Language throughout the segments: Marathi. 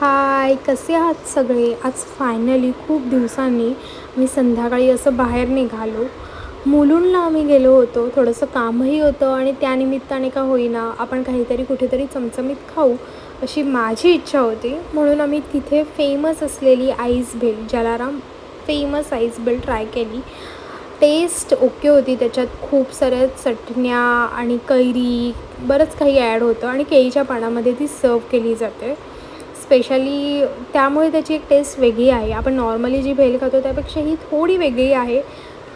हाय कसे आहात सगळे? आज फायनली खूप दिवसांनी मी संध्याकाळी असं बाहेर निघालो. मुलुंडला आम्ही गेलो होतो. थोडंसं कामही होतं आणि त्यानिमित्ताने का होईना आपण काहीतरी कुठेतरी चमचमीत खाऊ अशी माझी इच्छा होती. म्हणून आम्ही तिथे फेमस असलेली ice bhel Jalaram famous ice bhel try केली. टेस्ट ओके होती त्याच्यात. खूप साऱ्या चटण्या आणि कैरी बरंच काही ॲड होतं आणि केळीच्या पानामध्ये ती सर्व केली जाते. स्पेशली त्यामुळे त्याची एक टेस्ट वेगळी आहे. आपण नॉर्मली जी भेल खातो त्यापेक्षा ही थोडी वेगळी आहे.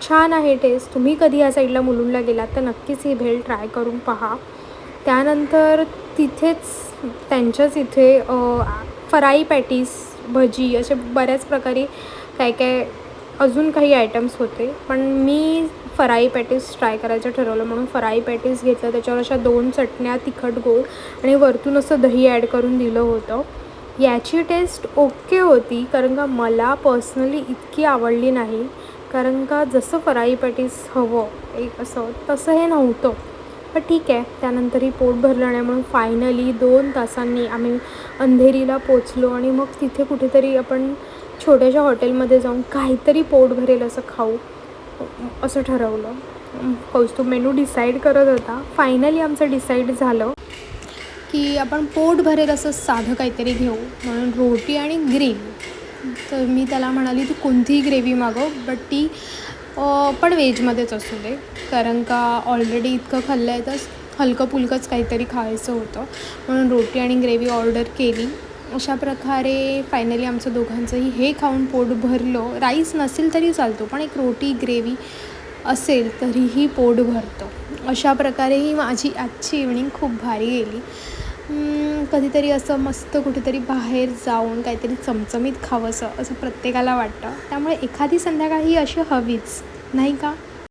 छान आहे टेस्ट. तुम्ही कधी या साईडला मुलुंडला गेलात तर नक्कीच ही भेल ट्राय करून पहा. त्यानंतर तिथेच त्यांच्याच इथे फराई पॅटीस भजी असे बऱ्याच प्रकारे काय काय अजून काही आयटम्स होते. पण मी फराई पॅटीस ट्राय करायचं ठरवलं म्हणून फराई पॅटीस घेतलं. त्याच्यावर अशा दोन चटण्या तिखट गोड आणि वरतून असं दही ॲड करून दिलं होतं. याची टेस्ट ओके होती कारण का मला पर्सनली इतकी आवडली नाही. कारण का जसं फराई पॅटीस हवं एक असं तसं हे नव्हतं. पण ठीक आहे त्यानंतरही पोट भरलं नाही म्हणून फायनली दोन तासांनी आम्ही अंधेरीला पोचलो आणि मग तिथे कुठेतरी आपण छोट्याशा हॉटेलमध्ये जाऊन काहीतरी पोट भरेल असं खाऊ असं ठरवलं. कौस्तुभ मेनू डिसाईड करत होता. फायनली आमचं डिसाईड झालं. की आपण पोट भरेल असं साधं काहीतरी घेऊ. म्हणून रोटी आणि ग्रेव्ही. तर मी त्याला म्हणाली तू कोणतीही ग्रेव्ही मागव बट ती पण व्हेजमध्येच असू दे. कारण का ऑलरेडी इतकं खाल्लं आहे तर हलकं फुलकंच काहीतरी खायचं होतं. म्हणून रोटी आणि ग्रेव्ही ऑर्डर केली. अशा प्रकारे फायनली आमचं दोघांचंही हे खाऊन पोट भरलं. राईस नसेल तरी चालतो पण एक रोटी ग्रेव्ही असेल तरीही पोट भरतं. अशा प्रकारे ही माझी आजची इव्हनिंग खूप भारी गेली. कधीतरी असं मस्त कुठेतरी बाहेर जाऊन काहीतरी चमचमीत खावंसं असं प्रत्येकाला वाटतं. त्यामुळे एखादी संध्याकाळ ही अशी हवीच नाही का?